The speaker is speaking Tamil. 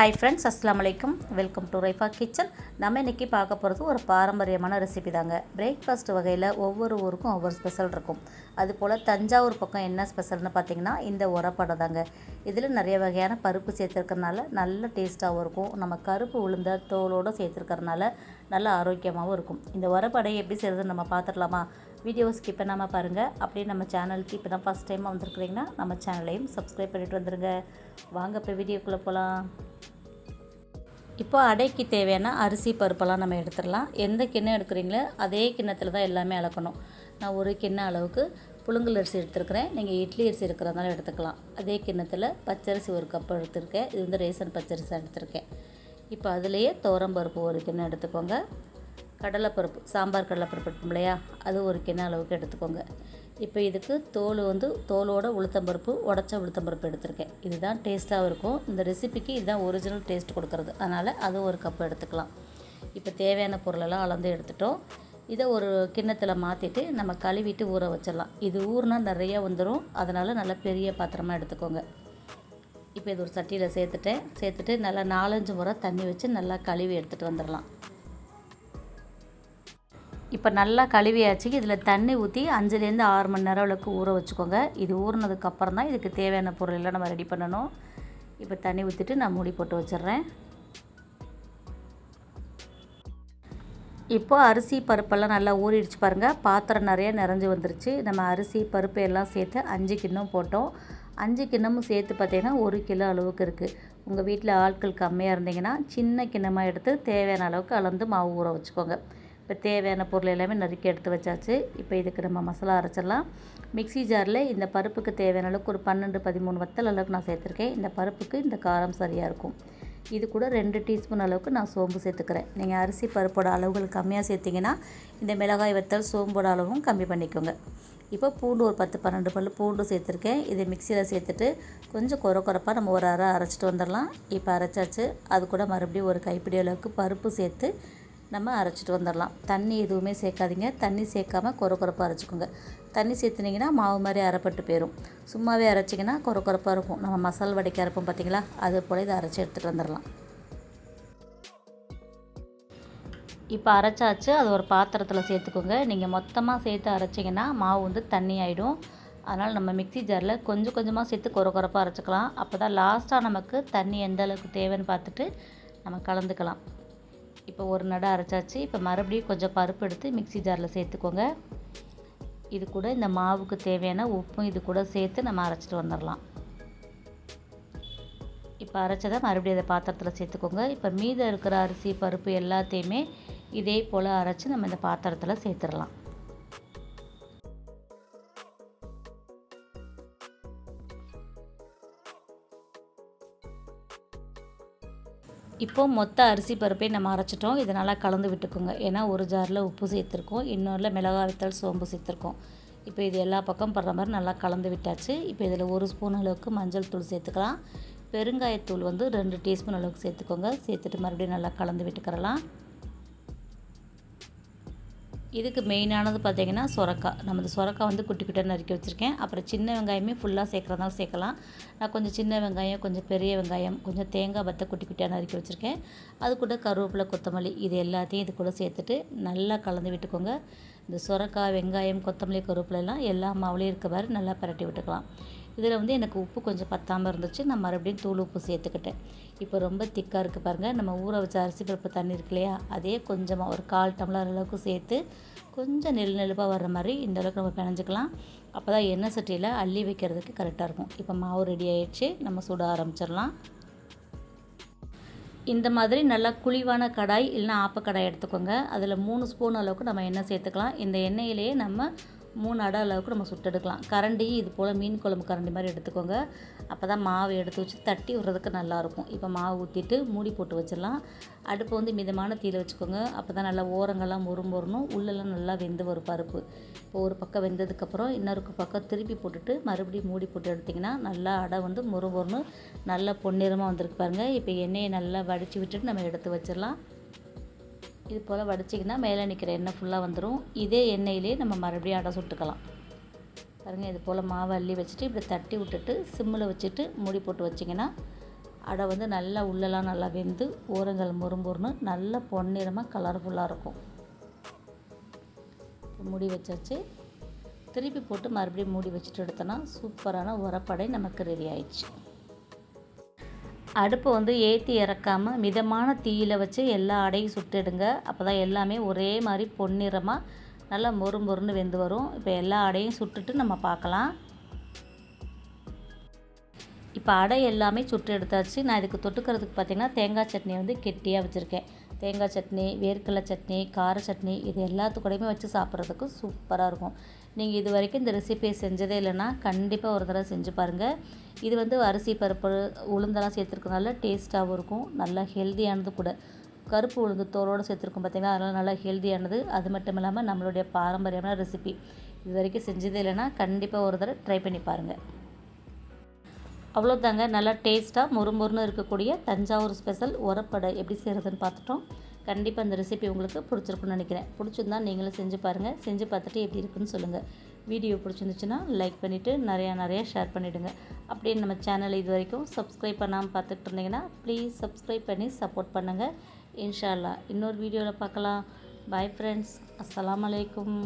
ஹாய் ஃப்ரெண்ட்ஸ் அஸ்லாம் வலைக்கம் வெல்கம் டு ரைஃபா கிச்சன் நம்ம இன்றைக்கி பார்க்க போகிறது ஒரு பாரம்பரியமான ரெசிபி தாங்க. பிரேக்ஃபாஸ்ட் வகையில் ஒவ்வொரு ஊருக்கும் ஒவ்வொரு ஸ்பெஷல் இருக்கும். அதுபோல் தஞ்சாவூர் பக்கம் என்ன ஸ்பெஷல்னு பார்த்தீங்கன்னா இந்த உரப்படை தாங்க. இதில் நிறைய வகையான பருப்பு சேர்த்துருக்கறனால நல்ல டேஸ்ட்டாகவும் இருக்கும். நம்ம கருப்பு உளுந்த தோலோடு சேர்த்துருக்கறனால நல்ல ஆரோக்கியமாகவும் இருக்கும். இந்த உரப்படை எப்படி செய்கிறதுன்னு நம்ம பார்த்துடலாமா? வீடியோ ஸ்கிப் பண்ணாமல் பாருங்கள் அப்படியே நம்ம சேனலுக்கு இப்போ தான் ஃபஸ்ட் டைம் வந்திருக்கிறீங்கன்னா நம்ம சேனலையும் சப்ஸ்கிரைப் பண்ணிட்டு வந்துடுங்க வாங்க இப்போ வீடியோக்குள்ளே போகலாம் இப்போ அடைக்கு தேவையான அரிசி பருப்பெல்லாம் நம்ம எடுத்துடலாம். எந்த கிண்ணம் எடுக்கிறீங்களோ அதே கிண்ணத்தில் தான் எல்லாமே அளக்கணும். நான் ஒரு கிண்ண அளவுக்கு புழுங்கல் அரிசி எடுத்துருக்கிறேன். நீங்கள் இட்லி அரிசி இருக்கிறதுனால எடுத்துக்கலாம். அதே கிண்ணத்தில் பச்சரிசி ஒரு கப் எடுத்திருக்கேன். இது வந்து ரேசன் பச்சரிசி எடுத்திருக்கேன். இப்போ அதுலேயே பருப்பு ஒரு கிண்ணம் எடுத்துக்கோங்க. கடலைப்பருப்பு சாம்பார் கடலைப்பருப்பு இருக்கும் இல்லையா? அது ஒரு கிண அளவுக்கு எடுத்துக்கோங்க. இப்போ இதுக்கு தோல் வந்து தோலோட உளுத்தம்பருப்பு உடச்ச உளுத்தம்பருப்பு எடுத்திருக்கேன். இதுதான் டேஸ்ட்டாகவும் இருக்கும். இந்த ரெசிபிக்கு இதுதான் ஒரிஜினல் டேஸ்ட் கொடுக்குறது. அதனால் அது ஒரு கப் எடுத்துக்கலாம். இப்போ தேவையான பொருளெல்லாம் அளந்து எடுத்துட்டோம். இதை ஒரு கிண்ணத்தில் மாற்றிட்டு நம்ம கழுவிட்டு ஊற வச்சிடலாம். இது ஊறுனா நிறையா வந்துடும் அதனால் நல்லா பெரிய பாத்திரமாக எடுத்துக்கோங்க. இப்போ இது ஒரு சட்டியில் சேர்த்துட்டேன். சேர்த்துட்டு நல்லா நாலஞ்சு முறை தண்ணி வச்சு நல்லா கழுவி எடுத்துகிட்டு வந்துடலாம். இப்போ நல்லா கழுவியாச்சு. இதில் தண்ணி ஊற்றி அஞ்சுலேருந்து ஆறு மணி நேரம் அளவுக்கு ஊற வச்சுக்கோங்க. இது ஊறினதுக்கப்புறம் தான் இதுக்கு தேவையான பொருள் எல்லாம் நம்ம ரெடி பண்ணணும். இப்போ தண்ணி ஊற்றிட்டு நான் மூடி போட்டு வச்சிடுறேன். இப்போது அரிசி பருப்பெல்லாம் நல்லா ஊறிடுச்சு பாருங்கள் பாத்திரம் நிறைய நிறைஞ்சு வந்துருச்சு. நம்ம அரிசி பருப்பு எல்லாம் சேர்த்து அஞ்சு கிண்ணம் போட்டோம். அஞ்சு கிண்ணமும் சேர்த்து பார்த்தீங்கன்னா ஒரு கிலோ அளவுக்கு இருக்குது உங்கள் வீட்டில் ஆட்கள் கம்மியாக இருந்தீங்கன்னா சின்ன கிண்ணமாக எடுத்து தேவையான அளவுக்கு அளந்து மாவு ஊற வச்சுக்கோங்க. இப்போ தேவையான பொருள் எல்லாமே நறுக்கி எடுத்து வச்சாச்சு. இப்போ இதுக்கு நம்ம மசாலா அரைச்சிடலாம். மிக்சி ஜாரில் இந்த பருப்புக்கு தேவையான அளவுக்கு ஒரு பன்னெண்டு பதிமூணு வத்தல் அளவுக்கு நான் சேர்த்துருக்கேன். இந்த பருப்புக்கு இந்த காரம் சரியாக இருக்கும். இது கூட ரெண்டு டீஸ்பூன் அளவுக்கு நான் சோம்பு சேர்த்துக்கிறேன். நீங்கள் அரிசி பருப்போட அளவுகள் கம்மியாக சேர்த்திங்கன்னா இந்த மிளகாய் வத்தல் சோம்போட அளவும் கம்மி பண்ணிக்கோங்க. இப்போ பூண்டு ஒரு பத்து பன்னெண்டு பல் பூண்டு சேர்த்துருக்கேன். இதை மிக்சியில் சேர்த்துட்டு கொஞ்சம் குறை குறைப்பாக நம்ம ஒரு அரை அரைச்சிட்டு வந்துடலாம். இப்போ அரைச்சாச்சு. அது கூட மறுபடியும் ஒரு கைப்பிடி அளவுக்கு பருப்பு சேர்த்து நம்ம அரைச்சிட்டு வந்துடலாம். தண்ணி எதுவுமே சேர்க்காதீங்க. தண்ணி சேர்க்காம குறை குறைப்பாக அரைச்சிக்கோங்க. தண்ணி சேர்த்துனிங்கன்னா மாவு மாதிரி அரைப்பட்டு போயிடும் சும்மாவே அரைச்சிங்கன்னா குறை குறைப்பாக இருக்கும். நம்ம மசால் வடைக்கு அரைப்போம் பார்த்தீங்களா அது போல் இதை அரைச்சி எடுத்துகிட்டு வந்துடலாம். இப்போ அரைச்சாச்சு. அது ஒரு பாத்திரத்தில் சேர்த்துக்கோங்க. நீங்கள் மொத்தமாக சேர்த்து அரைச்சிங்கன்னா மாவு வந்து தண்ணி ஆகிடும் அதனால் நம்ம மிக்சி ஜாரில் கொஞ்சம் கொஞ்சமாக சேர்த்து குறை குறைப்பாக அரைச்சிக்கலாம். அப்போ தான் லாஸ்ட்டாக நமக்கு தண்ணி எந்த அளவுக்கு தேவைன்னு பார்த்துட்டு நம்ம கலந்துக்கலாம். இப்போ ஒரு நடை அரைச்சாச்சு. இப்போ மறுபடியும் கொஞ்சம் பருப்பு எடுத்து மிக்சி ஜாரில் சேர்த்துக்கோங்க. இது கூட இந்த மாவுக்கு தேவையான உப்பும் இது கூட சேர்த்து நம்ம அரைச்சிட்டு வந்துடலாம் இப்போ அரைச்சதை மறுபடியும் அதை பாத்திரத்தில் சேர்த்துக்கோங்க. இப்போ மீதம் இருக்கிற அரிசி பருப்பு எல்லாத்தையுமே இதே போல் அரைச்சி நம்ம இந்த பாத்திரத்தில் சேர்த்துடலாம் இப்போது மொத்த அரிசி பருப்பே நம்ம அரைச்சிட்டோம். இதை நல்லா கலந்து விட்டுக்கோங்க. ஏன்னா ஒரு ஜாரில் உப்பு சேர்த்துருக்கோம். இன்னொரில் மிளகா வித்தல் சோம்பு சேர்த்துருக்கோம். இப்போ இது எல்லா பக்கம் படுற மாதிரி நல்லா கலந்து விட்டாச்சு. இப்போ இதில் ஒரு ஸ்பூன் அளவுக்கு மஞ்சள் தூள் சேர்த்துக்கலாம். பெருங்காயத்தூள் வந்து ரெண்டு டீஸ்பூன் அளவுக்கு சேர்த்துக்கோங்க. சேர்த்துட்டு மறுபடியும் நல்லா கலந்து விட்டுக்கிறலாம். இதுக்கு மெயினானது பார்த்திங்கன்னா சுரக்காய். நம்ம இந்த சுரக்காய் வந்து குட்டி குட்டியாக நறுக்கி வச்சுருக்கேன். அப்புறம் சின்ன வெங்காயமே ஃபுல்லாக சேர்க்குறதாலும் சேர்க்கலாம். நான் கொஞ்சம் சின்ன வெங்காயம் கொஞ்சம் பெரிய வெங்காயம் கொஞ்சம் தேங்காய் பத்தை குட்டி குட்டியாக நறுக்கி வச்சுருக்கேன். அது கூட கருவேப்பிலை கொத்தமல்லி இது எல்லாத்தையும் இது கூட சேர்த்துட்டு நல்லா கலந்து விட்டுக்கோங்க. இந்த சுரக்காய் வெங்காயம் கொத்தமல்லி கருவேப்பிலாம் எல்லா மாவுலேயும் இருக்க மாதிரி நல்லா பரட்டி விட்டுக்கலாம். இதில் வந்து எனக்கு உப்பு கொஞ்சம் பத்தாமல் இருந்துச்சு. நான் மறுபடியும் தூள் உப்பு சேர்த்துக்கிட்டேன். இப்போ ரொம்ப திக்காக இருக்குது பாருங்கள் நம்ம ஊற வச்ச அரிசி பருப்பு தண்ணி இருக்கு இல்லையா? அதே கொஞ்சமாக ஒரு கால் டம்ளர் அளவுக்கு சேர்த்து கொஞ்சம் நெல் நெழுப்பாக வர்ற மாதிரி இந்த அளவுக்கு நம்ம பிணைஞ்சிக்கலாம். அப்போ தான் எண்ணெய் சட்டியில் அள்ளி வைக்கிறதுக்கு கரெக்டாக இருக்கும். இப்போ மாவு ரெடி ஆகிடுச்சு நம்ம சுட ஆரம்பிச்சிடலாம். இந்த மாதிரி நல்லா குழிவான கடாய் இல்லைனா ஆப்பக்கடாய் எடுத்துக்கோங்க. அதில் மூணு ஸ்பூன் அளவுக்கு நம்ம எண்ணெய் சேர்த்துக்கலாம். இந்த எண்ணெயிலேயே நம்ம மூணு அடை அளவுக்கு நம்ம சுட்டெடுக்கலாம் கரண்டியும் இது போல் மீன் குழம்பு கரண்டி மாதிரி எடுத்துக்கோங்க. அப்போ தான் மாவு எடுத்து வச்சு தட்டி விட்றதுக்கு நல்லாயிருக்கும் இப்போ மாவு ஊற்றிட்டு மூடி போட்டு வச்சிடலாம். அடுப்பு வந்து மிதமான தீயில் வச்சுக்கோங்க. அப்போ தான் நல்லா ஓரங்கள்லாம் முறுமுறணும் உள்ளெல்லாம் நல்லா வெந்து வரும் பருப்பு. இப்போ ஒரு பக்கம் வெந்ததுக்கப்புறம் இன்னொரு பக்கம் திருப்பி போட்டுட்டு மறுபடியும் மூடி போட்டு எடுத்திங்கன்னா நல்லா அடை வந்து முறுமுறணும் நல்லா பொன்னிறமாக வந்திருக்கு பாருங்கள் இப்போ எண்ணெயை நல்லா வடித்து விட்டுட்டு நம்ம எடுத்து வச்சிடலாம். இது போல் வடிச்சிங்கன்னா மேலே நிற்கிற எண்ணெய் ஃபுல்லாக வந்துடும் இதே எண்ணெயிலே நம்ம மறுபடியும் அடை சுட்டுக்கலாம். பாருங்கள் இது போல் மாவை அள்ளி வச்சுட்டு இப்படி தட்டி விட்டுட்டு சிம்மில் வச்சுட்டு மூடி போட்டு வச்சிங்கன்னா அடை வந்து நல்லா உள்ளெல்லாம் நல்லா வெந்து ஓரங்கள் முறுமுறுன்னு நல்லா பொன்னிறமாக கலர்ஃபுல்லாக இருக்கும். மூடி வச்சாச்சு. திருப்பி போட்டு மறுபடியும் மூடி வச்சுட்டு எடுத்தோன்னா சூப்பரான உரப்படை நமக்கு ரெடி ஆயிடுச்சு. அடுப்பை வந்து ஏற்றி இறக்காமல் மிதமான தீயில் வச்சு எல்லா அடையும் சுட்டுடுங்க. அப்போ தான் எல்லாமே ஒரே மாதிரி பொன்னிறமாக நல்லா மொறு மொறுன்னு வெந்து வரும். இப்போ எல்லா அடையும் சுட்டுட்டு நம்ம பார்க்கலாம் இப்போ அடை எல்லாமே சுட்டு எடுத்தாச்சு. நான் இதுக்கு தொட்டுக்கிறதுக்கு பார்த்திங்கன்னா தேங்காய் சட்னி வந்து கெட்டியாக வச்சுருக்கேன். தேங்காய் சட்னி வேர்க்கடலை சட்னி கார சட்னி இது எல்லாத்துக்கூடையுமே வச்சு சாப்பிட்றதுக்கு சூப்பராக இருக்கும். நீங்கள் இது வரைக்கும் இந்த ரெசிபியை செஞ்சதே இல்லைன்னா கண்டிப்பாக ஒரு தடவை செஞ்சு பாருங்கள் இது வந்து அரிசி பருப்பு உளுந்தெல்லாம் சேர்த்துருக்கனால டேஸ்ட்டாகவும் இருக்கும். நல்லா ஹெல்த்தியானது கூட. கருப்பு உளுந்து தோலோடு சேர்த்துருக்கோம் பார்த்திங்கன்னா அதனால் நல்லா ஹெல்த்தியானது அது மட்டும் இல்லாமல் நம்மளுடைய பாரம்பரியமான ரெசிபி இது வரைக்கும் செஞ்சதே இல்லைன்னா கண்டிப்பாக ஒரு தடவை ட்ரை பண்ணி பாருங்கள் அவ்வளோதாங்க. நல்லா டேஸ்ட்டாக மொறுமொறுன்னு இருக்கக்கூடிய தஞ்சாவூர் ஸ்பெஷல் உரப்படை எப்படி செய்கிறதுன்னு பார்த்துட்டோம். கண்டிப்பாக இந்த ரெசிபி உங்களுக்கு பிடிச்சிருக்குன்னு நினைக்கிறேன். பிடிச்சிருந்தா நீங்களும் செஞ்சு பாருங்கள் செஞ்சு பார்த்துட்டு எப்படி இருக்குன்னு சொல்லுங்கள் வீடியோ பிடிச்சிருந்துச்சுன்னா லைக் பண்ணிவிட்டு நிறையா நிறையா ஷேர் பண்ணிவிடுங்க அப்படியே நம்ம சேனலை இது வரைக்கும் சப்ஸ்கிரைப் பண்ணாமல் பார்த்துட்டு இருந்தீங்கன்னா ப்ளீஸ் சப்ஸ்கிரைப் பண்ணி சப்போர்ட் பண்ணுங்கள் இன்ஷால்லா இன்னொரு வீடியோவில் பார்க்கலாம். பாய் ஃப்ரெண்ட்ஸ் அஸ்லாம் வலைக்கம்